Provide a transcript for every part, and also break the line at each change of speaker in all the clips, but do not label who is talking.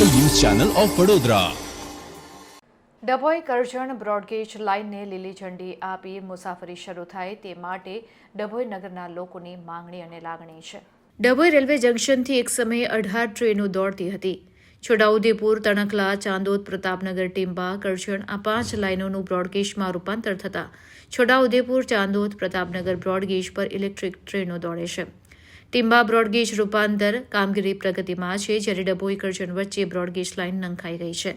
Channel of Vadodara.
Dabhoi Karjan broad gauge લાઇનને લીલી ઝંડી આપી મુસાફરી શરૂ થાય તે માટે ડભોઈ નગરના લોકોની માંગણી અને લાગણી છે. ડભોઈ રેલવે જંકશનથી એક સમયે અઢાર ટ્રેનો દોડતી હતી. છોટાઉદેપુર તણખલા ચાંદોદ પ્રતાપનગર ટીમ્બા કરજણ આ પાંચ લાઇનોનું બ્રોડગેજમાં રૂપાંતર થતાં છોટાઉદેપુર ચાંદોદ પ્રતાપનગર બ્રોડગેજ પર ઇલેક્ટ્રિક ટ્રેનો દોડે છે. ટીંબા બ્રોડગેજ રૂપાંતર કામગીરી પ્રગતિમાં છે, જ્યારે ડભોઈ કરજણ વચ્ચે બ્રોડગેજ લાઇન નંખાઈ ગઈ છે.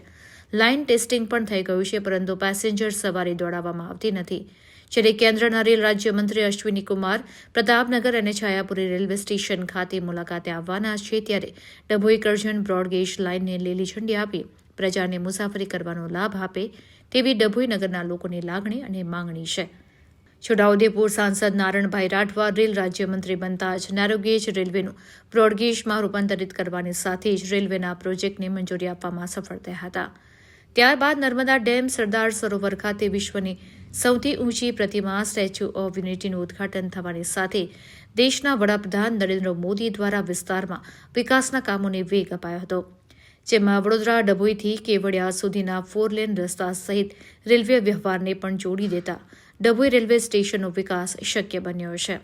લાઇન ટેસ્ટિંગ પણ થઈ ગયું છે, પરંતુ પેસેન્જર સવારી દોડાવવામાં આવતી નથી. જ્યારે કેન્દ્રના રેલ રાજ્યમંત્રી અશ્વિની કુમાર પ્રતાપનગર અને છાયાપુરી રેલવે સ્ટેશન ખાતે મુલાકાતે આવવાના છે, ત્યારે ડભોઈ કરજણ બ્રોડગેજ લાઇનને લીલી ઝંડી આપી પ્રજાને મુસાફરી કરવાનો લાભ આપે તેવી ડભોઈ નગરના લોકોની લાગણી અને માંગણી છે. છોટાઉદેપુર સાંસદ નારણભાઈ રાઠવા રેલ રાજ્યમંત્રી બનતા જ નેરોગેજ રેલવેનું બ્રોડગેજમાં રૂપાંતરિત કરવાની સાથે જ રેલવેના પ્રોજેક્ટને મંજૂરી આપવામાં સફળ થયા હતા. ત્યારબાદ નર્મદા ડેમ સરદાર સરોવર ખાતે વિશ્વની સૌથી ઊંચી પ્રતિમા સ્ટેચ્યુ ઓફ યુનિટીનું ઉદ્ઘાટન થવાની સાથે દેશના વડાપ્રધાન નરેન્દ્ર મોદી દ્વારા વિસ્તારમાં વિકાસના કામોને વેગ અપાયો હતો. જેમાં વડોદરા, ડભોઈથી કેવડિયા સુધીના ફોર લેન રસ્તા સહિત રેલવે વ્યવહારને પણ જોડી દેતા ડભોઈ રેલવે સ્ટેશનનો વિકાસ શક્ય બન્યો છે.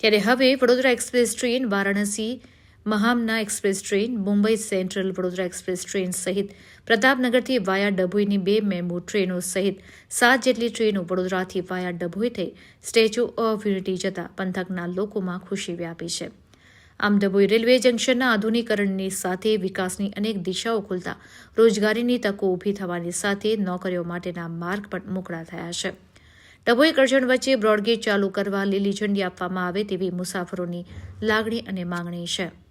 ત્યારે હવે Vadodara express train, Varanasi Mahamana express train, Mumbai central Vadodara express train સહિત પ્રતાપનગરથી વાયા ડભોઈની બે મેમુ ટ્રેનો સહિત સાત જેટલી ટ્રેનો વડોદરાથી વાયા ડભોઈ થઈ સ્ટેચ્યુ ઓફ યુનિટી જતા પંથકના લોકોમાં ખુશી વ્યાપી છે. આમ ડભોઈ રેલવે જંકશનના આધુનિકરણની સાથે વિકાસની અનેક દિશાઓ ખુલતા રોજગારીની તકો ઊભી થવાની સાથે નોકરીઓ માટેના માર્ગ પણ મોકળા થયા છે. ડભોઈ કરજણ વચ્ચે બ્રોડગેજ ચાલુ કરવા લીલી ઝંડી આપવામાં આવે તેવી મુસાફરોની લાગણી અને માંગણી છે.